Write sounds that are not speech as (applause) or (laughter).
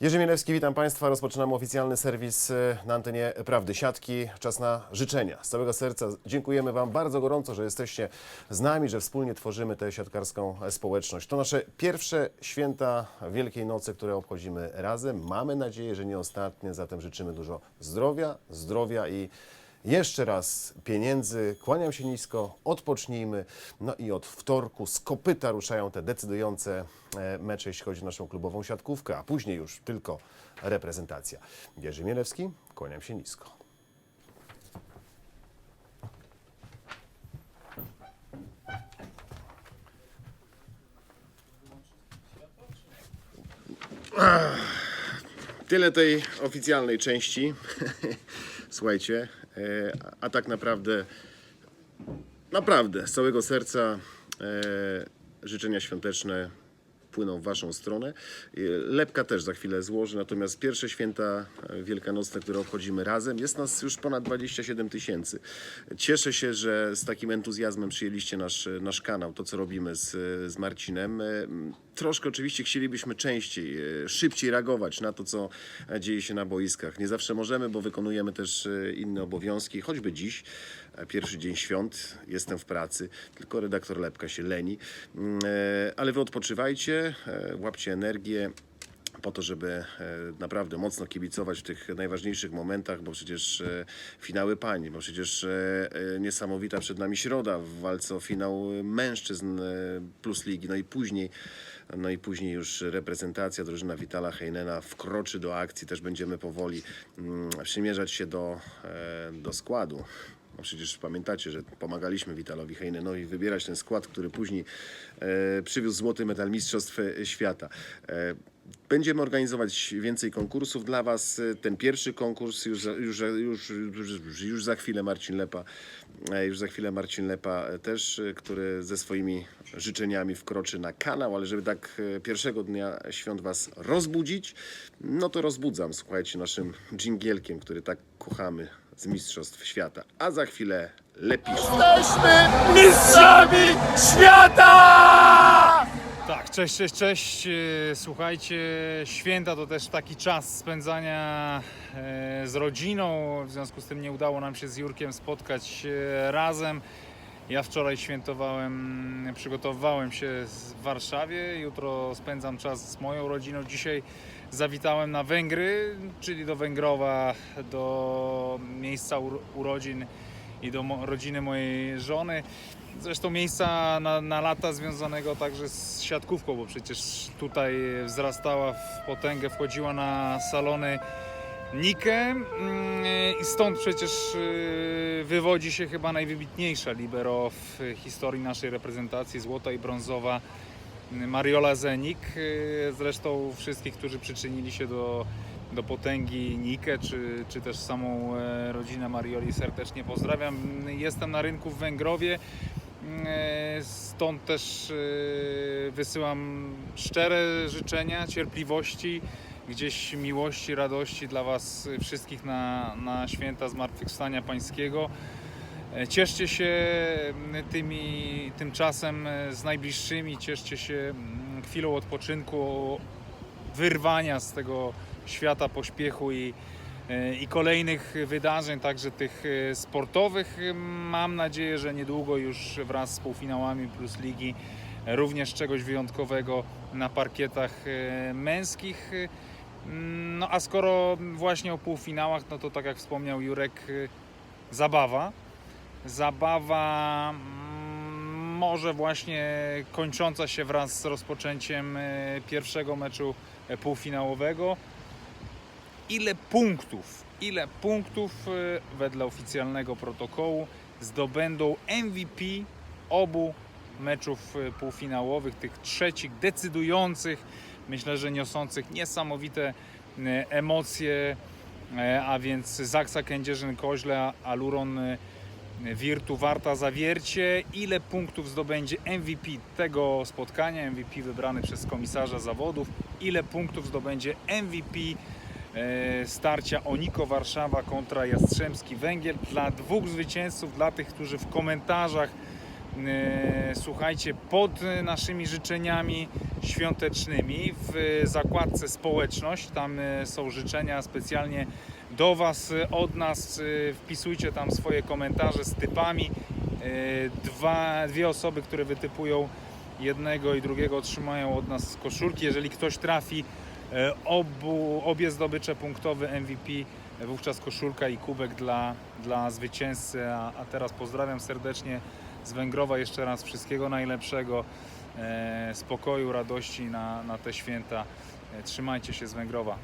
Jerzy Mielewski, witam Państwa. Rozpoczynamy oficjalny serwis e, na antenie Prawdy Siatki. Czas na życzenia. Z całego serca dziękujemy Wam bardzo gorąco, że jesteście z nami, że wspólnie tworzymy tę siatkarską e, społeczność. To nasze pierwsze święta Wielkiej Nocy, które obchodzimy razem. Mamy nadzieję, że nie ostatnie, zatem życzymy dużo zdrowia, zdrowia i jeszcze raz pieniędzy, kłaniam się nisko, odpocznijmy. No i od wtorku z kopyta ruszają te decydujące e, mecze, jeśli chodzi o naszą klubową siatkówkę, a później już tylko reprezentacja. Jerzy Mielewski, kłaniam się nisko. Tyle tej oficjalnej części. (laughs) Słuchajcie, e, a tak naprawdę, naprawdę z całego serca e, życzenia świąteczne płyną w Waszą stronę. E, Lepka też za chwilę złoży, natomiast pierwsze święta wielkanocne, które obchodzimy razem, jest nas już ponad 27 tysięcy. Cieszę się, że z takim entuzjazmem przyjęliście nasz, nasz kanał, to co robimy z, z Marcinem. Troszkę oczywiście chcielibyśmy częściej, e, szybciej reagować na to, co dzieje się na boiskach. Nie zawsze możemy, bo wykonujemy też e, inne obowiązki, choćby dziś, e, pierwszy dzień świąt, jestem w pracy, tylko redaktor Lepka się leni. Mm, Ale wy odpoczywajcie, łapcie energię po to, żeby e, naprawdę mocno kibicować w tych najważniejszych momentach, bo przecież e, finały pań, bo przecież e, niesamowita przed nami środa w walce o finał mężczyzn plus ligi, no i później no i później już reprezentacja, drużyna Witala Heinena wkroczy do akcji, też będziemy powoli mm, przymierzać się do, do składu. No przecież pamiętacie, że pomagaliśmy Witalowi Heinenowi wybierać ten skład, który później e, przywiózł złoty medal Mistrzostw Świata. E, Będziemy organizować więcej konkursów dla Was. Ten pierwszy konkurs już za, już, już, już, już za chwilę Marcin Lepa, e, już za chwilę Marcin Lepa e, też, e, który ze swoimi życzeniami wkroczy na kanał, ale żeby tak pierwszego dnia świąt Was rozbudzić, no to rozbudzam, słuchajcie, naszym dżingielkiem, który tak kochamy z Mistrzostw Świata. A za chwilę lepisz. Jesteśmy mistrzami świata! Tak, cześć, cześć, cześć. E, Słuchajcie, święta to też taki czas spędzania e, z rodziną. W związku z tym nie udało nam się z Jurkiem spotkać e, razem. Ja wczoraj świętowałem, przygotowywałem się w Warszawie. Jutro spędzam czas z moją rodziną. Dzisiaj zawitałem na Węgry, czyli do Węgrowa, do miejsca uro- urodzin i do mo- rodziny mojej żony. Zresztą miejsca na, na lata związanego także z siatkówką, bo przecież tutaj wzrastała w potęgę, wchodziła na salony Nike mm, i stąd przecież y, wywodzi się chyba najwybitniejsza libero w historii naszej reprezentacji, złota i brązowa y, Mariola Zenik. Y, Zresztą wszystkich, którzy przyczynili się do, do potęgi Nike, czy, czy też samą e, rodzinę Marioli serdecznie pozdrawiam. Jestem na rynku w Węgrowie. E, Stąd też e, wysyłam szczere życzenia, cierpliwości, gdzieś miłości, radości dla Was wszystkich na, na święta Zmartwychwstania Pańskiego. Cieszcie się tymi, tym czasem z najbliższymi, cieszcie się chwilą odpoczynku, wyrwania z tego świata pośpiechu i, e, i kolejnych wydarzeń, także tych e, sportowych. Mam nadzieję, że niedługo już wraz z półfinałami plus ligi również czegoś wyjątkowego na parkietach e, męskich. No a skoro właśnie o półfinałach, no to tak jak wspomniał Jurek, zabawa. Zabawa mm, może właśnie kończąca się wraz z rozpoczęciem pierwszego meczu półfinałowego. Ile punktów, ile punktów e, wedle oficjalnego protokołu zdobędą MVP obu meczów e, półfinałowych, tych trzecich, decydujących, myślę, że niosących niesamowite e, emocje, a więc Zaksa Kędzierzyn-Koźle, Aluron Wirtu Warta Zawiercie. Ile punktów zdobędzie MVP tego spotkania, MVP wybrany przez komisarza zawodów, ile punktów zdobędzie MVP starcia Oniko Warszawa kontra Jastrzębski Węgiel. Dla dwóch zwycięzców, dla tych, którzy w komentarzach E, Słuchajcie, pod e, naszymi życzeniami świątecznymi w zakładce społeczność, tam e, są życzenia specjalnie do Was e, od nas. E, Wpisujcie tam swoje komentarze z typami. E, Dwa, dwie osoby, które wytypują jednego i drugiego otrzymają od nas koszulki. Jeżeli ktoś trafi e, obu, obie zdobycze punktowe MVP, e, wówczas koszulka i kubek dla, dla zwycięzcy. A, a teraz pozdrawiam serdecznie z Węgrowa jeszcze raz wszystkiego najlepszego, e, spokoju, radości na, na te święta. E, Trzymajcie się z Węgrowa.